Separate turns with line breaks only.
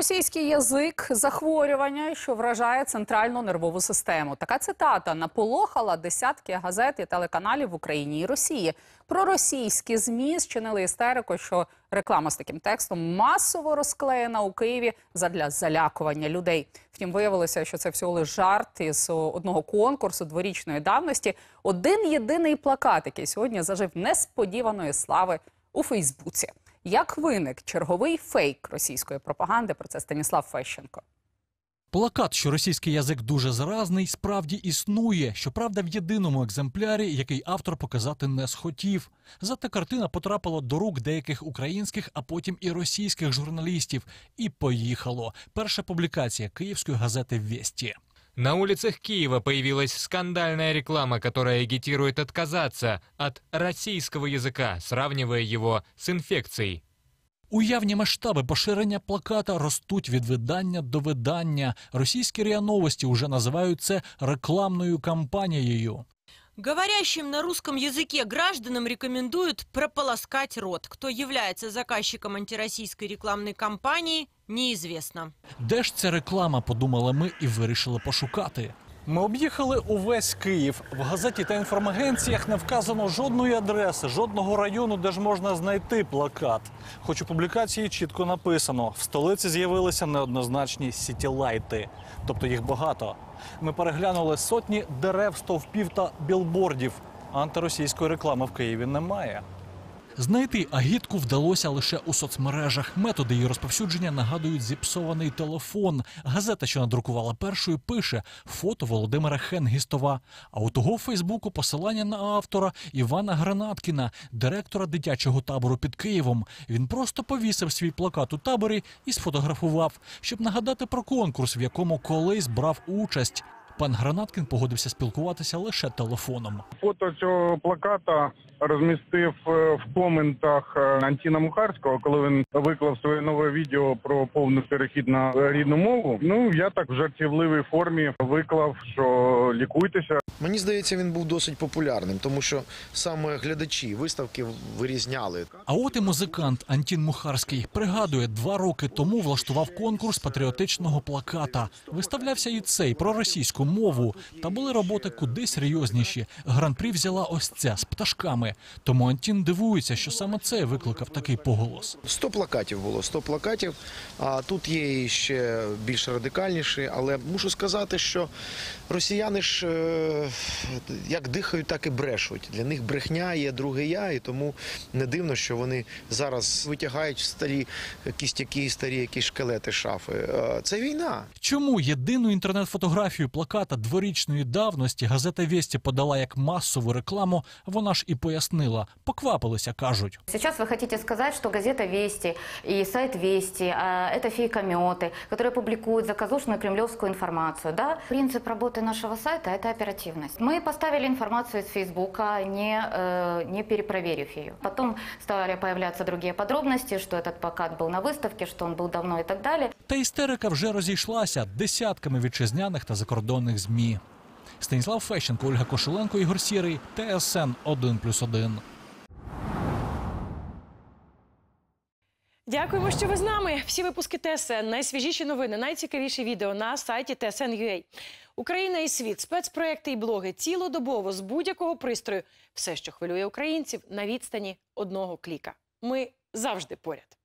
Російський язик захворювання, що вражає центральну нервову систему. Така цитата наполохала десятки газет і телеканалів в Україні і Росії. Проросійські змі зчинили істерику, що реклама з таким текстом масово розклеєна у Києві задля залякування людей. Втім, виявилося, що це всього лише жарт із одного конкурсу дворічної давності. Один єдиний плакат, який сьогодні зажив несподіваної слави у Фейсбуці. Як виник черговий фейк російської пропаганди? Про це Станіслав Фещенко.
Плакат, що російський язик дуже заразний, справді існує. Щоправда, в єдиному екземплярі, який автор показати не схотів. Зате картина потрапила до рук деяких українських, а потім і російських журналістів. І поїхало. Перша публікація київської газети «Вести».
На улицах Киева появилась скандальная реклама, которая агитирует отказаться от российского языка, сравнивая его с инфекцией.
Уявні масштаби поширення плаката ростуть від видання до видання. Російські РІА Новості уже називають це рекламною кампанією.
Говорящим на русском языке гражданам рекомендуют прополоскать рот. Кто является заказчиком антироссийской рекламной кампании, неизвестно.
Де ж ця реклама? Подумали ми і вирішили пошукати. Ми об'їхали увесь Київ. В газеті та інформагенціях не вказано жодної адреси, жодного району, де ж можна знайти плакат. Хоч у публікації чітко написано: в столиці з'явилися неоднозначні сітілайти, тобто їх багато. Ми переглянули сотні дерев, стовпів та білбордів. Антиросійської реклами в Києві немає. Знайти агітку вдалося лише у соцмережах. Методи її розповсюдження нагадують зіпсований телефон. Газета, що надрукувала першою, пише фото Володимира Хенгістова. А у того Фейсбуку посилання на автора Івана Гранаткіна, директора дитячого табору під Києвом. Він просто повісив свій плакат у таборі і сфотографував, щоб нагадати про конкурс, в якому колись брав участь. Пан Гранаткін погодився спілкуватися лише телефоном.
Фото цього плаката розмістив е, в коментах е, Антіна Мухарського, коли він виклав своє нове відео про повний перехід на рідну мову. Ну я так в жартівливій формі виклав, що лікуйтеся.
Мені здається, він був досить популярним, тому що саме глядачі виставки вирізняли.
А от і музикант Антін Мухарський пригадує, два роки тому влаштував конкурс патріотичного плаката. Виставлявся і цей про російську мову. Та були роботи куди серйозніші. Гран-прі взяла ось ця з пташками. Тому Антін дивується, що саме це викликав такий поголос.
100 плакатів було, 100 плакатів. А тут є і ще більш радикальніші. Але мушу сказати, що росіяни ж е, як дихають, так і брешуть. Для них брехня є друге я, і тому не дивно, що вони зараз витягають старі кістяки, старі якісь шкелети шафи. Е, Це війна.
Чому єдину інтернет-фотографію плаката дворічної давності газета «Вєсті» подала як масову рекламу, вона ж і пояснила. Поквапилися, кажуть.
Сейчас вы хотите сказать, что газета «Вести» и сайт «Вести» а, – это фейкометы, которые публикуют заказушную кремлевскую информацию. Да? Принцип работы нашего сайта – это оперативность. Мы поставили информацию из Фейсбука, не, э, не перепроверив ее. Потом стали появляться другие подробности, что этот плакат был на выставке, что он был давно и так далее.
Та істерика вже розійшлася десятками вітчизняних та закордонних змі. Станіслав Фещенко, Ольга Кошеленко, Ігор Сірий, ТСН 1+,1.
Дякуємо, що ви з нами. Всі випуски ТСН, найсвіжіші новини, найцікавіші відео на сайті TSN.ua. Україна і світ, спецпроекти і блоги цілодобово з будь-якого пристрою. Все, що хвилює українців, на відстані одного кліка. Ми завжди поряд.